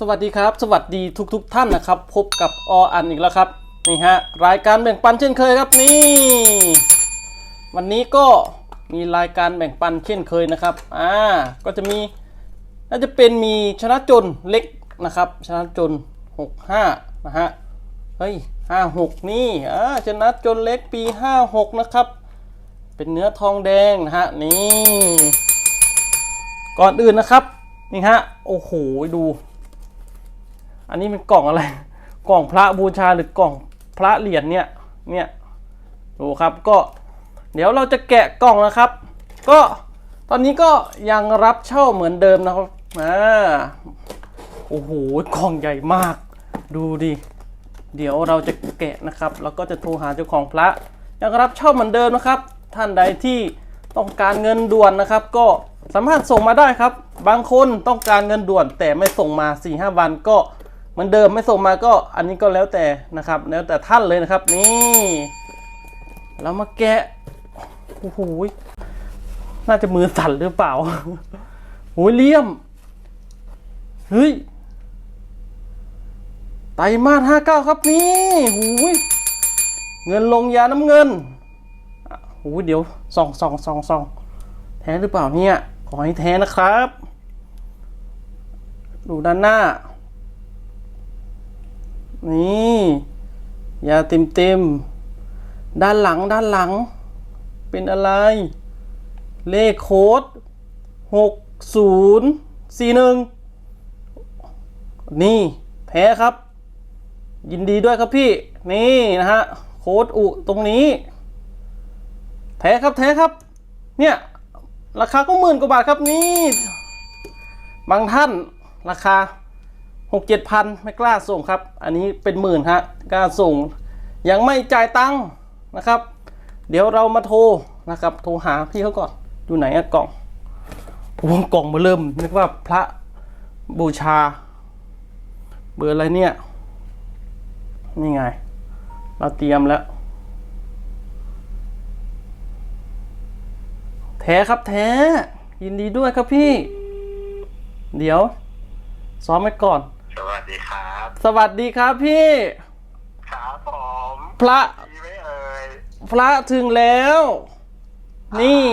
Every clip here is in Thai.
สวัสดีครับ สวัสดีทุกๆทท่านนะครับ พบกับออันอีกแล้วครับนี่ฮะรายการแบ่งปันเช่นเคยครับนี่ วันนี้ก็มีรายการแบ่งปันเช่นเคยนะครับอ่าก็จะมีน่าจะเป็นมีชนะจนเล็กนะครับ ชนะจน 65นะฮะเฮ้ย56 นี่อ่าชนะจนเล็กปี 56 นะครับ เป็นเนื้อทองแดงนะฮะนี่ ก่อนอื่นนะครับนี่ฮะโอ้โหดู อันนี้เป็นกล่องอะไร กล่องพระบูชาหรือกล่องพระเหรียญเนี่ยเนี่ยดูครับก็เดี๋ยวเราจะแกะกล่องนะครับ ก็ตอนนี้ก็ยังรับเช่าเหมือนเดิมนะครับอ่าโอ้โหกล่องใหญ่มาก ดูดิเดี๋ยวเราจะแกะนะครับ แล้วก็จะโทรหาเจ้าของพระยังรับเช่าเหมือนเดิมนะครับ ท่านใดที่ต้องการเงินด่วนนะครับ ก็สามารถส่งมาได้ครับ บางคนต้องการเงินด่วนแต่ไม่ส่งมา4ีหวันก็ เหมือนเดิมไม่ส่งมาก็อันนี้ก็แล้วแต่นะครับ แล้วแต่ท่านเลยนะครับ นี่เรามาแกะโอ้โหน่าจะมือสั่นหรือเปล่าโอ้ยเลี่ยมเฮ้ยไตรมาสห้าเก้าครับนี่หูยเงินลงยาน้ำเงินอะหูยเดี๋ยวส่องส่องส่องส่องแท้หรือเปล่าเนี่ย ขอให้แท้นะครับ ดูด้านหน้า นี่ยาเต็มเต็มๆด้านหลังด้านหลัง เป็นอะไร เลขโค้ดหกศูนย์สี่หนึ่งนี่แท้ครับ ยินดีด้วยครับพี่ นี่นะฮะ โค้ดอุตรงนี้ แท้ครับแท้ครับ เนี่ย ราคาก็หมื่นกว่าบาทครับนี่ บางท่านราคา หกเจ็ดพันไม่กล้าส่งครับ อันนี้เป็นหมื่นฮะกล้าส่ง ยังไม่จ่ายตังค์นะครับ เดี๋ยวเรามาโทรนะครับ โทรหาพี่เขาก่อนอยู่ไหนอะกล่องโอ้กล่องมาเริ่มนึกว่าพระบูชา เบอร์อะไรเนี่ย นี่ไง เราเตรียมแล้ว แท้ครับแท้ ยินดีด้วยครับพี่ เดี๋ยว ซ้อมไว้ก่อน สวัสดีครับ สวัสดีครับพี่ ครับผมพระดีไหมเอ่ยพระถึงแล้ว นี่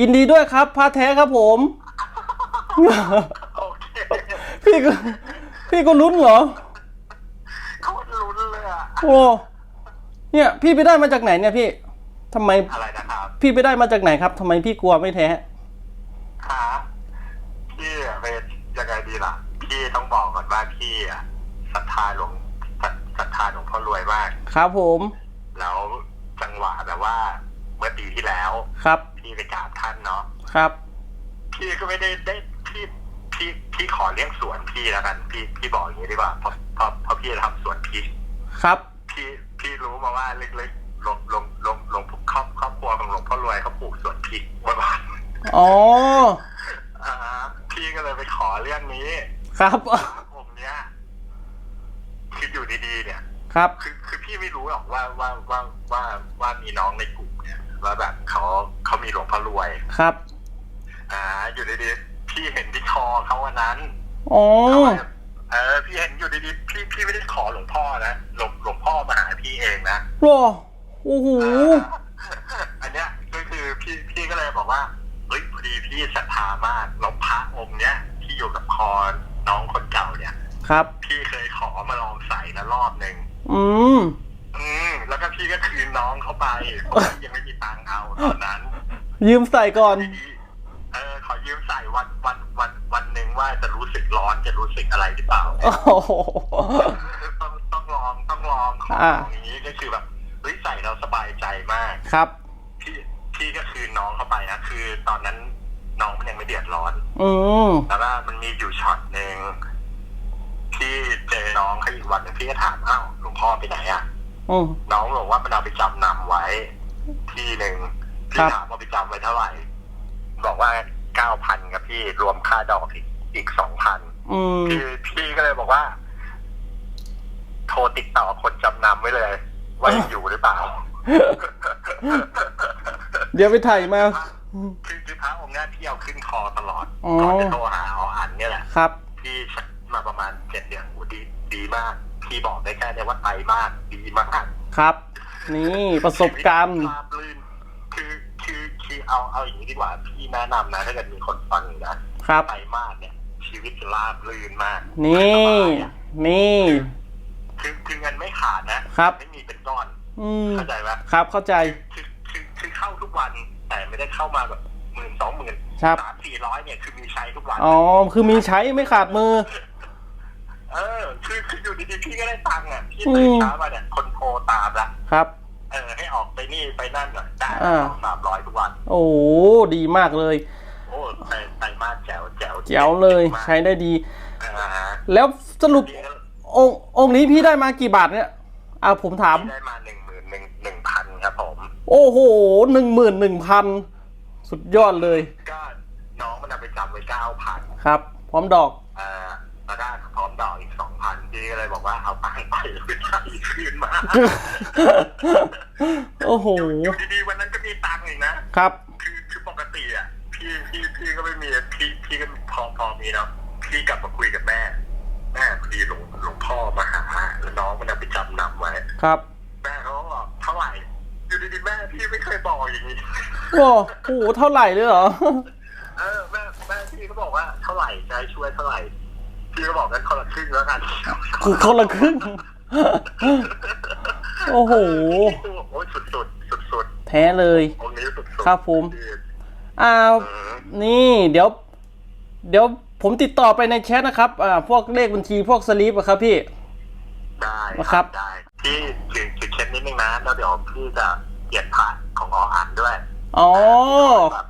ยินดีด้วยครับ พระแท้ครับผม โอเคพี่ก็พี่ก็ลุ้นเหรอ โคตรลุ้นเลยอะโอ้เนี่ย พี่ไปได้มาจากไหนเนี่ยพี่ทำไมอะไรนะครับพี่ไปได้มาจากไหนครับทำไมพี่กลัวไม่แท้ฮะพี่อะเป็นยังไงดีล่ะพี่ ต้องบอกก่อนว่าพี่อะศรัทธาหลวงศรัทศรัทธาหลวงพ่อรวยมาก ครับผม แล้วจังหวะแบบว่า เมื่อปีที่แล้ว ครับ พี่ไปกราบท่านเนาะ ครับ พี่ก็ไม่ได้ได้พี่พี่พี่ขอเลี้ยงสวนพี่แล้วกัน พี่พี่บอกอย่างนี้ดีกว่าเพราะเพราะเพราะพี่ทำสวนพริกครับ พี่พี่รู้มาว่าเล็กๆหลวงหลวงหลวงหลวงครอบครอบครัวของหลวงพ่อรวยเขาปลูกสวนพริกไว้บ้านอ๋ออ่าพี่ก็เลยไปขอเรื่องนี้ ครับผมเนี้ยคืออยู่ดีๆเนี่ย ครับ คือคือพี่ไม่รู้หรอกว่าว่าว่าว่าว่ามีน้องในกลุ่มเนี่ยว่าแบบเขาเขามีหลวงพ่อรวยครับ อ่า อยู่ดีๆพี่เห็นที่คอเขาวันนั้นอ๋อเขาแบบเออพี่เห็นอยู่ดีๆพี่พี่ไม่ได้ขอหลวงพ่อนะหลวงหลวงพ่อมาหาพี่เองนะรอโอ้โหอันเนี้ยก็คือพี่พี่ก็เลยบอกว่าเฮ้ยพอดีพี่ศรัทธามากแล้วพระองค์เนี้ยที่อยู่กับคอ น้องคนเก่าเนี่ย ครับ พี่เคยขอมาลองใส่นะรอบหนึ่งอืม อืมแล้วก็พี่ก็คืนน้องเขาไปเพราะว่ายังไม่มีตังค์เอาตอนนั้น ยืมใส่ก่อน เออขอยืมใส่วันวันวันวันหนึ่งว่าจะรู้สึกร้อนจะรู้สึกอะไรหรือเปล่า โอ้โห ต้องต้องลองต้องลองของอ่า อย่างนี้ก็คือแบบเฮ้ยใส่แล้วสบายใจมาก ครับ พี่พี่ก็คืนน้องเข้าไปนะคือตอนนั้น น้องมันยังไม่เดือดร้อนอืมแล้วก็มันมีอยู่ช็อตหนึ่งที่เจอน้องเขาอีกวันหนึงพี่ก็ถามอ้าวหลวงพ่อไปไหนอะอืมน้องบอกว่ามันเอาไปจำนำไว้ ที่หนึ่งครัพี่บถามว่าไปจำไว้เท่าไหร่ บอกว่าเก้าพันกับพี่รวมค่าดอกอีกอีกสองพันอืมพี่พี่ก็เลยบอกว่า โทรติดต่อคนจำนำไว้เลย ว่ายังอยู่หรือเปล่า เดี๋ยวไปถ่ายมา คือคือพระองค์เนี้ยที่เอาขึ้นคอตลอดอ๋อ ก่อนจะโทรหาเอาอันเนี่ยแหละ ครับ พี่มาประมาณเจ็ดเดือนโอ้ดีดีมาก พี่บอกได้แค่เนี้ว่าไตมากดีมากครับ นี่ประสบการณ์ราบลื่นคือคือคือเอาเอาอย่างนี้ดีกว่าพี่แนะนำนะถ้าเกิดมีคนฟังอยู่นะครับ ไตมากเนี่ย ชีวิตจะราบลื่นมากนี่สบายอะนี่ คือคือเงินไม่ขาดนะครับ ไม่มีเป็นก้อน อืม เข้าใจไหม ครับเข้าใจ คือคือคือเข้าทุกวัน แต่ไม่ได้เข้ามาแบบหมื่นสองหมื่นครับ สามสี่ร้อยเนี่ยคือมีใช้ทุกวัน อ๋อ คือมีใช้ไม่ขาดมือ เออ คือคืออยู่ดีๆพี่ก็ได้ตังค์อะพี่อืมตื่นเช้ามาเนี่ยคนโทรตามละครับ เออให้ออกไปนี่ไปนั่นหน่อยได้อ่าสองสามร้อยทุกวัน โอ้โหดีมากเลย โอ้ไตไตมากแจ๋วแจ๋วแจ๋วเลยมากใช้ได้ดี อ่าฮะแล้วสรุปพี่ก็องค์องค์นี้พี่ได้มากี่บาทเนี่ยอ่าผมถาม พี่ได้มาหนึ่งหมื่นหนึ่งหนึ่งพันครับผม โอ้โหหนึ่งหมื่นหนึ่งพันสุดยอดเลย ก็น้องมันเอาไปจำไว้เก้าพันครับ พร้อมดอกอ่าแล้วก็พร้อมดอกอีกสองพันพี่ก็เลยบอกว่าเอาไปไปไปใช้คืนมาโอ้โห อยู่ดีๆวันนั้นก็มีตังค์อีกนะ ครับ คือคือปกติอะพี่พี่พี่ก็ไม่มีพี่พี่ก็พอพอมีเนาะพี่กลับมาคุยกับแม่ แม่พอดีหลวงหลวงพ่อมาหาแล้วน้องมันเอาไปจำนำไว้ ครับ พี่ไม่เคยบอกอย่างนี้ โอ้โหเท่าไหร่เลยเหรอ เออแม่แม่พี่ก็บอกว่าเท่าไหร่ใจะให้ช่วยเท่าไหร่ พี่ก็บอกกันคนละครึ่งแล้วกันคือคนละครึ่ง โอ้โหโอ้ยสุดสุดสุดสุดแท้เลย ๆองค์นี้สุดสุดครับผม อ่า นี่เดี๋ยว เดี๋ยวผมติดต่อไปในแชทนะครับ อ่า พวกเลขบัญชีพวกสลิปอะครับพี่ ได้ครับ ได้พี่ถือถือเคสนิดนึงนะแล้วเดี๋ยวพี่จะ เปลี่ยนผ่านของออ่านด้วยอ๋อแบบ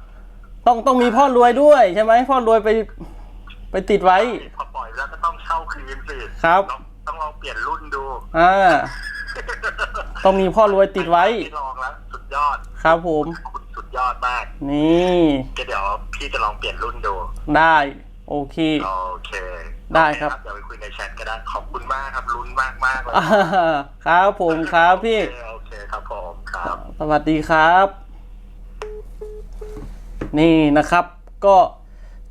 ต้องต้องมีพ่อรวยด้วยใช่ไหมพ่อรวยไป ไปติดไว้พอปล่อยแล้วก็ต้องเช่าคืนสิครับ ต้องต้องลองเปลี่ยนรุ่นดูอ่าต้องมีพ่อรวยติดไว้พี่ลองแล้วสุดยอดครับผมคุณสุดยอดมาก นี่ก็เดี๋ยวพี่จะลองเปลี่ยนรุ่นดูได้โอเคโอเค ได้ครับโอเเดี๋ยวไปคุยในแชทก็ได้ขอบคุณมากครับลุ้นมากมากๆเลยอ่าครับผมครับพี่โอ เคครับผมครับ สวัสดีครับ นี่นะครับก็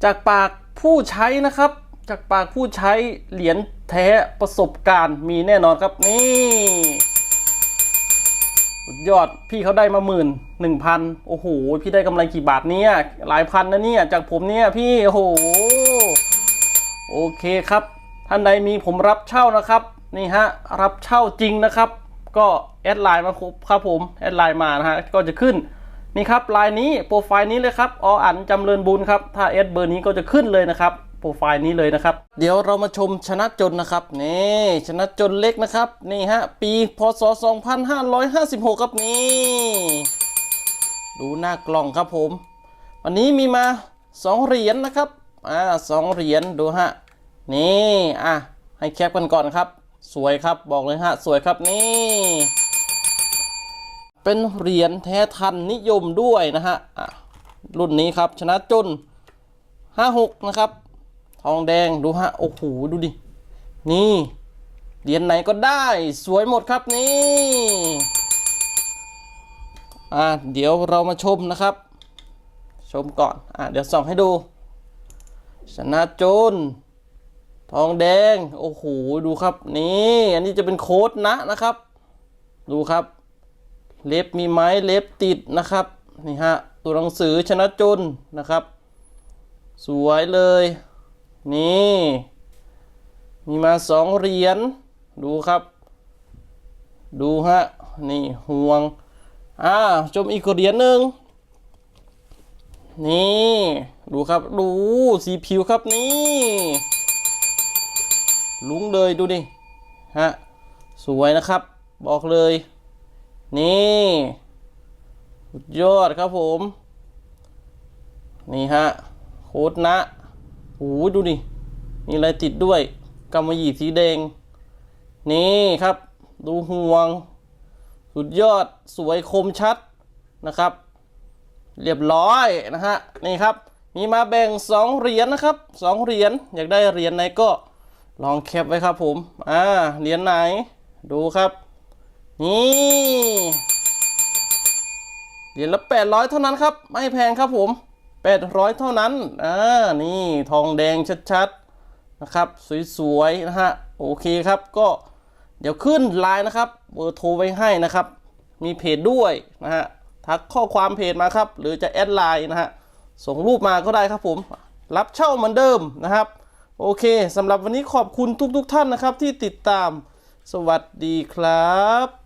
จากปากผู้ใช้นะครับ จากปากผู้ใช้เหรียญแท้ประสบการณ์มีแน่นอนครับนี่ยอดพี่เขาได้มาหมื่นหนึ่งพันโอ้โห พี่ได้กำไรกี่บาทเนี่ย หลายพันนะเนี่ย จากผมเนี่ยพี่ โอ้โห โอเคครับ ท่านใดมีผมรับเช่านะครับ นี่ฮะ รับเช่าจริงนะครับ ก็ แอดไลน์มาครับครับผมแอดไลน์มานะฮะก็จะขึ้นนี่ครับไลน์นี้โปรไฟล์นี้เลยครับออันจำเริญบุญครับถ้าแอดเบอร์นี้ก็จะขึ้นเลยนะครับโปรไฟล์นี้เลยนะครับ เดี๋ยวเรามาชมชนะจนนะครับนี่ชนะจนเล็กนะครับนี่ฮะปีพศ 2556 ครับนี่ ดูหน้ากล่องครับผม วันนี้มีมาสองเหรียญนะครับอ่าสองเหรียญดูฮะนี่อะให้แคปกันก่อนครับ สวยครับบอกเลยฮะสวยครับนี่ เป็นเหรียญแท้ทันนิยมด้วยนะฮะรุ่นนี้ครับชนะจน 56 นะครับ ทองแดงดูฮะโอ้โหดูดิ นี่เหรียญไหนก็ได้สวยหมดครับนี่อะเดี๋ยวเรามาชมนะครับ ชมก่อนอะเดี๋ยวส่องให้ดู ชนะจน ทองแดง โอ้โหดูครับ นี่ อันนี้จะเป็นโค้ดนะนะครับ ดูครับ เล็บมีไม้เล็บติดนะครับนี่ฮะตัวหนังสือชนะจนนะครับ สวยเลย นี่ มีมาสองเหรียญดูครับ ดูฮะนี่ห่วงอ่าชมอีกเหรียญหนึ่งนี่ดูครับดูสีผิวครับนี่ลุงเลยดูดิฮะสวยนะครับ บอกเลย นี่สุดยอดครับผม นี่ฮะโคตรนะโอ้ดูดิมีอะไรติดด้วยกำมะหยี่สีแดง นี่ครับ ดูห่วง สุดยอดสวยคมชัดนะครับ เรียบร้อยนะฮะนี่ครับ มีมาแบ่งสองเหรียญนะครับสองเหรียญอยากได้เหรียญไหนก็ลองแคปไว้ครับผม อ่า เหรียญไหน ดูครับ นี่เหรียญละแปดร้อยเท่านั้นครับ ไม่แพงครับผมแปดร้อยเท่านั้น อ่า นี่ทองแดงชัดๆ นะครับ สวยๆ นะฮะ โอเคครับ ก็เดี๋ยวขึ้นไลน์นะครับ เบอร์โทรไว้ให้นะครับ มีเพจด้วยนะฮะ ทักข้อความเพจมาครับ หรือจะแอดไลน์นะฮะ ส่งรูปมาก็ได้ครับผม รับเช่าเหมือนเดิมนะครับ โอเคสำหรับวันนี้ขอบคุณทุกๆทท่านนะครับที่ติดตาม สวัสดีครับ